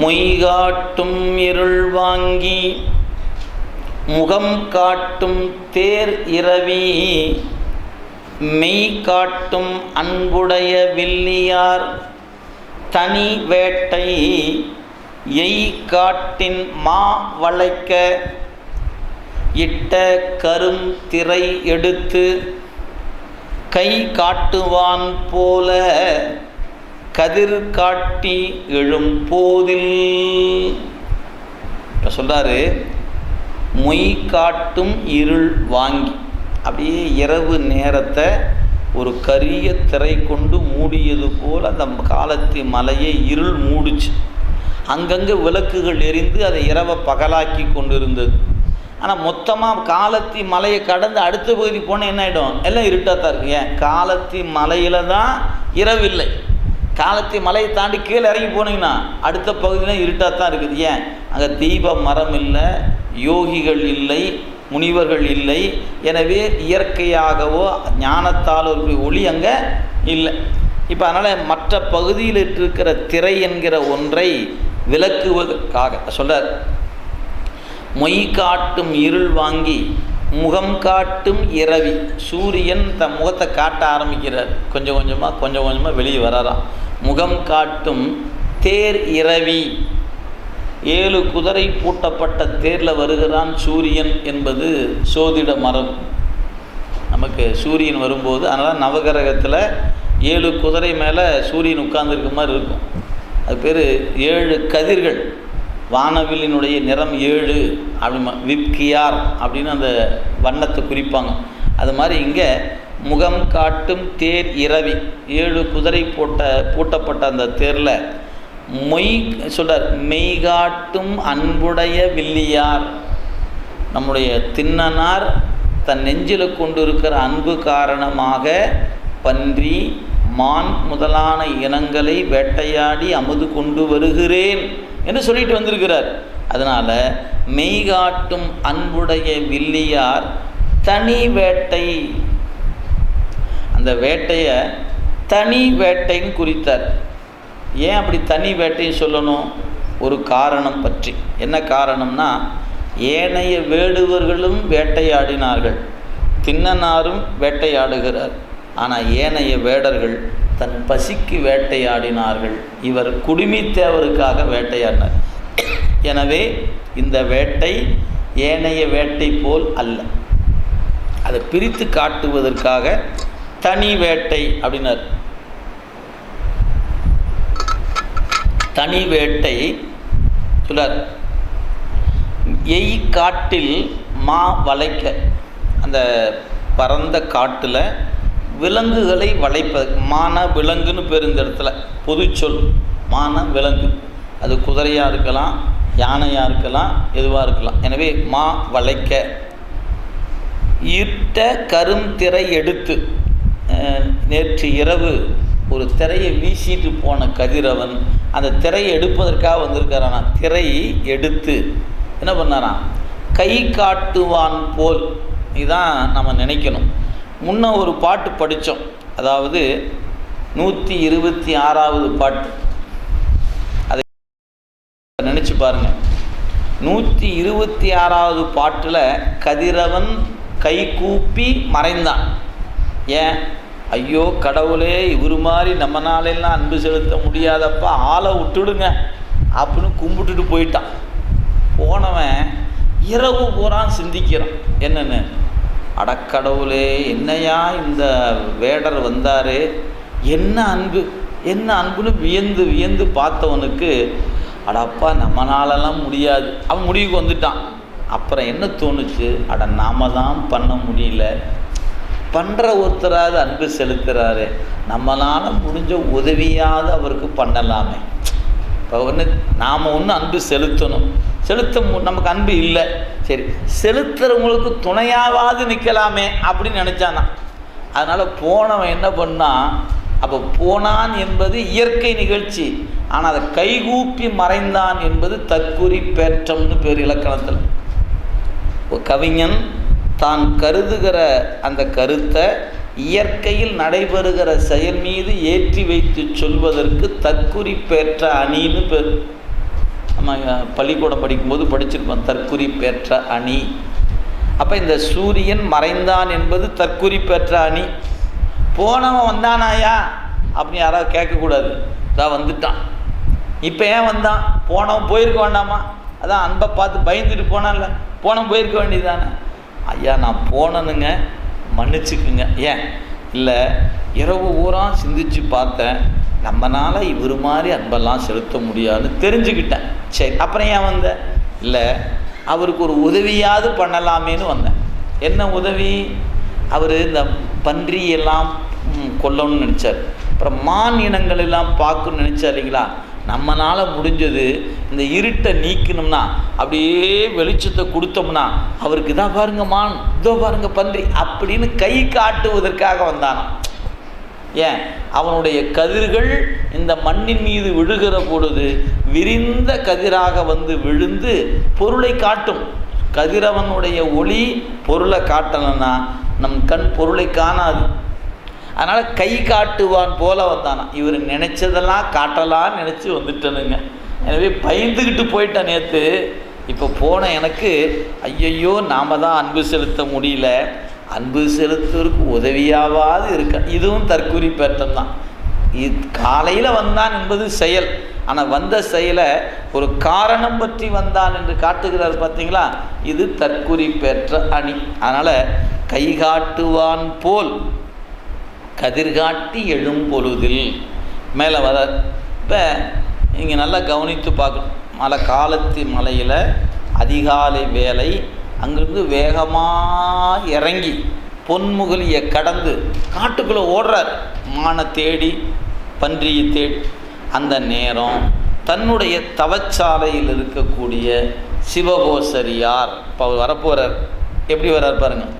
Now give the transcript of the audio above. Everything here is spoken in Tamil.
மொய்காட்டும் இருள் வாங்கி முகம் காட்டும் தேர் இரவி மெய் காட்டும் அன்புடைய வில்லியார் தனி வேட்டை எய் காட்டின் மா வளைக்க இட்ட கரும் திரை எடுத்து கை காட்டுவான் போல கதிர் காட்டி எழும் போதில் இப்போ சொல்கிறாரு மொய் காட்டும் இருள் வாங்கி. அப்படியே இரவு நேரத்தை ஒரு கரிய திரை கொண்டு மூடியது போல் அந்த காலத்து மலையை இருள் மூடிச்சு. அங்கங்கே விளக்குகள் எரிந்து அதை இரவை பகலாக்கி கொண்டிருந்தது. ஆனால் மொத்தமாக காலத்தி மலையை கடந்து அடுத்த பகுதி போனால் என்ன ஆகிடும் எல்லாம் இருட்டாக தான் இருக்கு ஏன்? காலத்தி மலையில் தான் இரவில்லை காலத்தை மலையை தாண்டி கீழே இறங்கி போனீங்கன்னா அடுத்த பகுதியில் இருட்டாக தான் இருக்குது. ஏன்? அங்கே தீப மரம் இல்லை யோகிகள் இல்லை முனிவர்கள் இல்லை. எனவே இயற்கையாகவோ ஞானத்தால் ஒரு ஒளி அங்கே இல்லை. இப்போ அதனால் மற்ற பகுதியில் இருக்கிற திரை என்கிற ஒன்றை விளக்குவதற்காக சொல்கிறார் மொய் காட்டும் இருள் வாங்கி முகம் காட்டும் இரவி. சூரியன் தன் முகத்தை காட்ட ஆரம்பிக்கிறார். கொஞ்சம் கொஞ்சமாக கொஞ்சம் கொஞ்சமாக வெளியே வராராம். முகம் காட்டும் தேர் இரவி. ஏழு குதிரை பூட்டப்பட்ட தேரில் வருகிறான் சூரியன் என்பது சோதிட மரம். நமக்கு சூரியன் வரும்போது அதனால் நவகிரகத்தில் ஏழு குதிரை மேலே சூரியன் உட்கார்ந்துருக்க மாதிரி இருக்கும். அது பேர் ஏழு கதிர்கள். வானவிலினுடைய நிறம் ஏழு அப்படி விப்கியார் அப்படின்னு அந்த வண்ணத்தை குறிப்பாங்க. அது மாதிரி இங்கே முகம் காட்டும் தேர் இரவி. ஏழு குதிரை போட்ட பூட்டப்பட்ட அந்த தேரில் மொய் சொல்கிறார் மெய்காட்டும் அன்புடைய வில்லியார். நம்முடைய தின்னனார் தன் நெஞ்சில் கொண்டு இருக்கிற அன்பு காரணமாக பன்றி மான் முதலான இனங்களை வேட்டையாடி அமுது கொண்டு வருகிறேன் என்று சொல்லிட்டு வந்திருக்கிறார். அதனால் மெய்காட்டும் அன்புடைய வில்லியார் தனி வேட்டை இந்த வேட்டையை தனி வேட்டைன்னு குறித்தார். ஏன் அப்படி தனி வேட்டைன்னு சொல்லணும்? ஒரு காரணம் பற்றி. என்ன காரணம்னா ஏனைய வேடுவர்களும் வேட்டையாடினார்கள். தின்னனாரும் வேட்டையாடுகிறார். ஆனால் ஏனைய வேடர்கள் தன் பசிக்கு வேட்டையாடினார்கள். இவர் குடிமித்தேவருக்காக வேட்டையாடினார். எனவே இந்த வேட்டை ஏனைய வேட்டை போல் அல்ல. அதை பிரித்து காட்டுவதற்காக தனி வேட்டை அப்படின்னார். தனி வேட்டை சொல்லார் எய் காட்டில் மா வளைக்க அந்த பரந்த காட்டில் விலங்குகளை வளைப்பது மான விலங்குன்னு பேர் இந்த இடத்துல. பொதுச்சொல் மான விலங்கு. அது குதிரையாக இருக்கலாம் யானையாக இருக்கலாம் எதுவாக இருக்கலாம். எனவே மா வளைக்க. இட்ட கரும் திரை எடுத்து நேற்று இரவு ஒரு திரையை வீசிட்டு போன கதிரவன் அந்த திரையை எடுப்பதற்காக வந்திருக்காரானா திரையை எடுத்து என்ன பண்ணாராம்? கை காட்டுவான் போல். இதுதான் நம்ம நினைக்கணும். முன்ன ஒரு பாட்டு படித்தோம் அதாவது நூற்றி இருபத்தி ஆறாவது பாட்டு. அதை நினச்சி பாருங்க. நூற்றி இருபத்தி ஆறாவது பாட்டில் கதிரவன் கை கூப்பி மறைந்தான். ஏன்? ஐயோ கடவுளே இவர் மாதிரி நம்மனாலெல்லாம் அன்பு செலுத்த முடியாதப்பா ஆளை விட்டுடுங்க அப்படின்னு கும்பிட்டுட்டு போயிட்டான். போனவன் இரவு பூரான் சிந்திக்கிறான். என்னென்னு? அடக்கடவுளே என்னையா இந்த வேடர் வந்தார்? என்ன அன்பு? என்ன அன்புன்னு வியந்து வியந்து பார்த்தவனுக்கு அடப்பா நம்மளாலலாம் முடியாது. அவன் முடிவுக்கு வந்துட்டான். அப்புறம் என்ன தோணுச்சு? அட நாம தான் பண்ண முடியல. பண்ணுற ஒருத்தராவது அன்பு செலுத்துகிறாரு நம்மளால் முடிஞ்ச உதவியாவது அவருக்கு பண்ணலாமே. இப்போ ஒன்று நாம் ஒன்று அன்பு செலுத்தணும். செலுத்த நமக்கு அன்பு இல்லை. சரி செலுத்துறவங்களுக்கு துணையாவது நிற்கலாமே அப்படின்னு நினச்சானா. அதனால் போனவன் என்ன பண்ணான் அப்போ போனான் என்பது இயற்கை நிகழ்ச்சி. ஆனால் அதை கைகூப்பி மறைந்தான் என்பது தற்குறி பேற்றம்னு பேர் இலக்கணத்தில். கவிஞன் தான் கருதுகிற அந்த கருத்தை இயற்கையில் நடைபெறுகிற செயல் மீது ஏற்றி வைத்து சொல்வதற்கு தற்குறிப்பேற்ற அணின்னு பெ நம்ம பள்ளிக்கூடம் படிக்கும்போது படிச்சிருப்போம் தற்குறி பெற்ற அணி. அப்போ இந்த சூரியன் மறைந்தான் என்பது தற்குறி பெற்ற அணி. போனவன் வந்தானாயா? அப்படின்னு யாராவது கேட்கக்கூடாது. தான் வந்துட்டான். இப்போ ஏன் வந்தான்? போனவன் போயிருக்க வேண்டாமா? அதான் அன்பை பார்த்து பயந்துட்டு போனான்ல. போனவன் போயிருக்க வேண்டியதானே ஐயா நான் போனனுங்க மன்னிச்சுக்குங்க. ஏன்? இல்லை இரவு ஊரா சிந்திச்சு பார்த்தேன். நம்மனால இவர் மாதிரி அன்பெல்லாம் செலுத்த முடியாதுன்னு தெரிஞ்சுக்கிட்டேன். சரி அப்புறம் ஏன் வந்தேன் இல்லை அவருக்கு ஒரு உதவியாவது பண்ணலாமேன்னு வந்தேன். என்ன உதவி? அவர் இந்த பன்றி எல்லாம் கொல்லணும்னு நினச்சார். அப்புறம் மான் இனங்கள் எல்லாம் பார்க்கணும்னு நினச்சார் இல்லைங்களா? நம்மளால் முடிஞ்சது இந்த இருட்டை நீக்கணும்னா அப்படியே வெளிச்சத்தை கொடுத்தோம்னா அவருக்கு இதான் பாருங்க மான் இதோ பாருங்க பன்றி அப்படின்னு கை காட்டுவதற்காக வந்தானாம் ஏன்? அவனுடைய கதிர்கள் இந்த மண்ணின் மீது விழுகிற பொழுது விரிந்த கதிராக வந்து விழுந்து பொருளை காட்டும். கதிரவனுடைய ஒளி பொருளை காட்டலைன்னா நம் கண் பொருளை காணாது. அதனால் கை காட்டுவான் போல வந்தானா. இவர் நினச்சதெல்லாம் காட்டலாம்னு நினச்சி வந்துட்டனுங்க. எனவே பயந்துக்கிட்டு போயிட்டேன் நேற்று இப்போ போன எனக்கு ஐயையோ நாம தான் அன்பு செலுத்த முடியல. அன்பு செலுத்துவதற்கு உதவியாவது இருக்க. இதுவும் தற்கூறி பேட்டம் தான். இது காலையில் வந்தான் என்பது செயல். ஆனால் வந்த செயலை ஒரு காரணம் பற்றி வந்தான் என்று காட்டுகிறார் பார்த்தீங்களா? இது தற்குறி பெற்ற அணி. அதனால் கை காட்டுவான் போல் கதிர்காட்டி எழும் பொழுதில். மேலே வர இப்போ இங்கே நல்லா கவனித்து பார்க்கணும். மழை காலத்து மலையில் அதிகாலை வேலை அங்கேருந்து வேகமாக இறங்கி பொன்முகலியை கடந்து காட்டுக்குள்ளே ஓடுறார். மானை தேடி பன்றியை தேடி. அந்த நேரம் தன்னுடைய தவச்சாலையில் இருக்கக்கூடிய சிவகோசரியார். இப்போ அவர் வரப்போகிறார் எப்படி வர்றார் பாருங்கள்